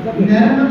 né?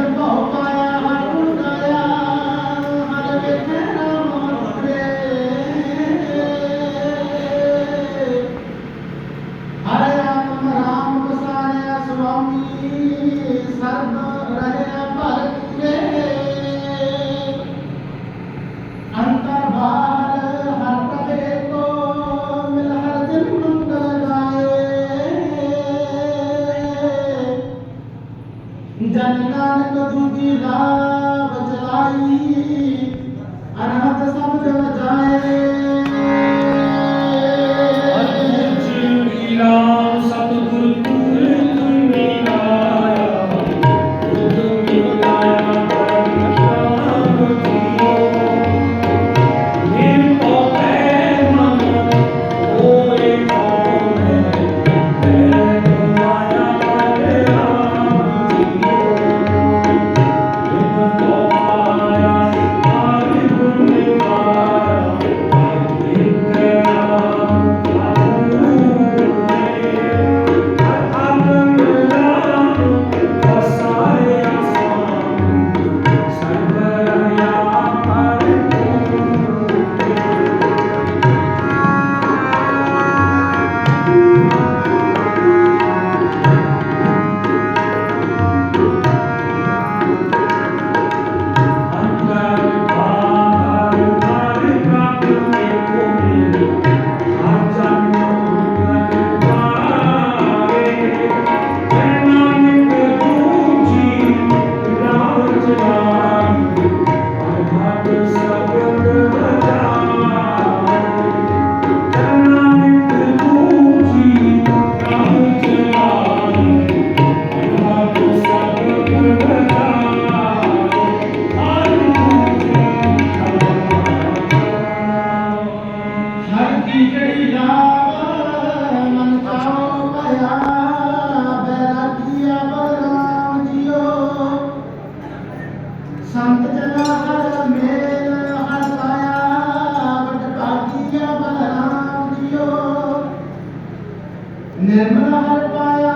ਨਿਰਮਲ ਹਰ ਪਾਇਆ,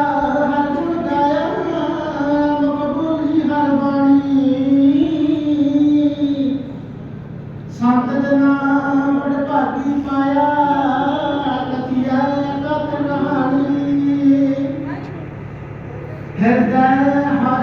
ਹਰ ਗੁਣ ਗਾਇਆ ਮਕਬੂਲੀ ਹਰ ਬਾਣੀ। ਸੰਤ ਜਨਾ ਬੜ ਭਾਗੀ ਪਾਇਆ, ਕਥਿਆ ਕਤ ਕਹਾਣੀ ਹਿਰਦੈ ਹਰ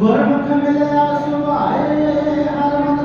ਗੁਰਮੁਖ ਮਿਲਿਆ ਸੁਭਾਏ ਹਰਮਨ